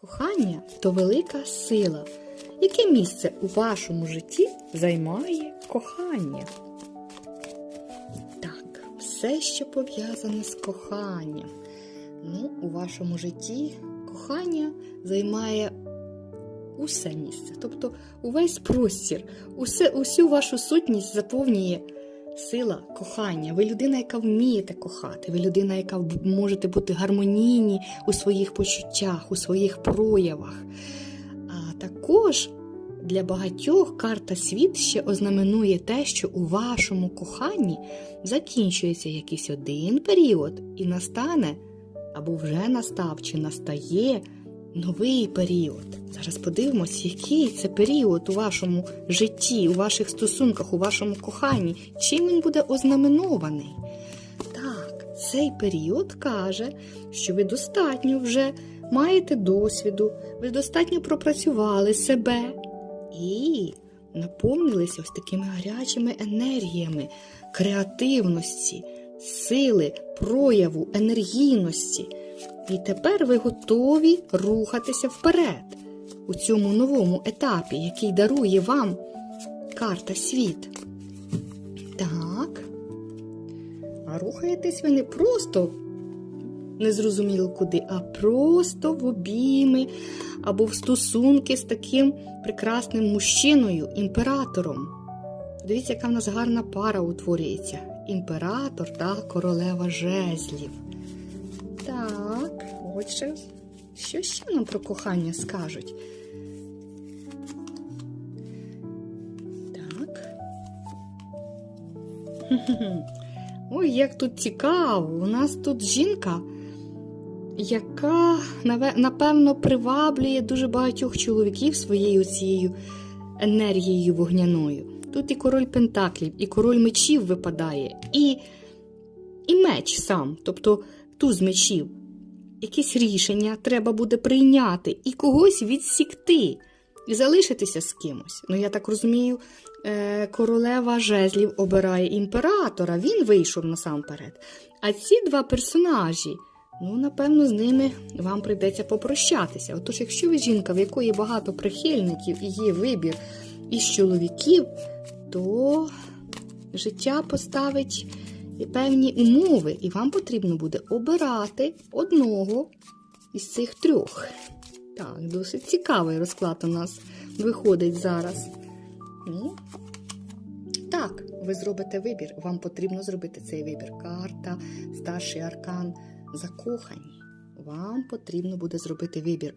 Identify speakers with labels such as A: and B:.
A: Кохання то велика сила. Яке місце у вашому житті займає кохання? Так, все, що пов'язане з коханням. Ну, у вашому житті кохання займає усе місце. Тобто увесь простір, усе, усю вашу сутність заповнює сила кохання. Ви людина, яка вмієте кохати, ви людина, яка можете бути гармонійні у своїх почуттях, у своїх проявах. А також для багатьох карта світ ще ознаменує те, що у вашому коханні закінчується якийсь один період і настане, або вже настав, чи настає новий період. Зараз подивимось, який це період у вашому житті, у ваших стосунках, у вашому коханні, чим він буде ознаменований. Так, цей період каже, що ви достатньо вже маєте досвіду, ви достатньо пропрацювали себе і наповнилися ось такими гарячими енергіями креативності, сили, прояву, енергійності. І тепер ви готові рухатися вперед у цьому новому етапі, який дарує вам карта світ. Так. А рухаєтесь ви не просто незрозуміло куди, а просто в обійми або в стосунки з таким прекрасним мужчиною, імператором. Дивіться, яка в нас гарна пара утворюється. Імператор та королева жезлів. Так, отже, що ще нам про кохання скажуть? Так. Ой, як тут цікаво! У нас тут жінка, яка, напевно, приваблює дуже багатьох чоловіків своєю цією енергією вогняною. Тут і король Пентаклів, і король мечів випадає, і, і меч сам, тобто туз мечів. Якесь рішення треба буде прийняти і когось відсікти, і залишитися з кимось. Ну, я так розумію, е, королева жезлів обирає імператора, він вийшов насамперед. А ці два персонажі, ну, напевно, з ними вам прийдеться попрощатися. Отож, якщо ви жінка, в якої багато прихильників і є вибір із чоловіків, то життя поставить певні умови, і вам потрібно буде обирати одного із цих трьох. Так, досить цікавий розклад у нас виходить зараз. Ну, так, ви зробите вибір. Вам потрібно зробити цей вибір. Карта, старший аркан, закохані. Вам потрібно буде зробити вибір.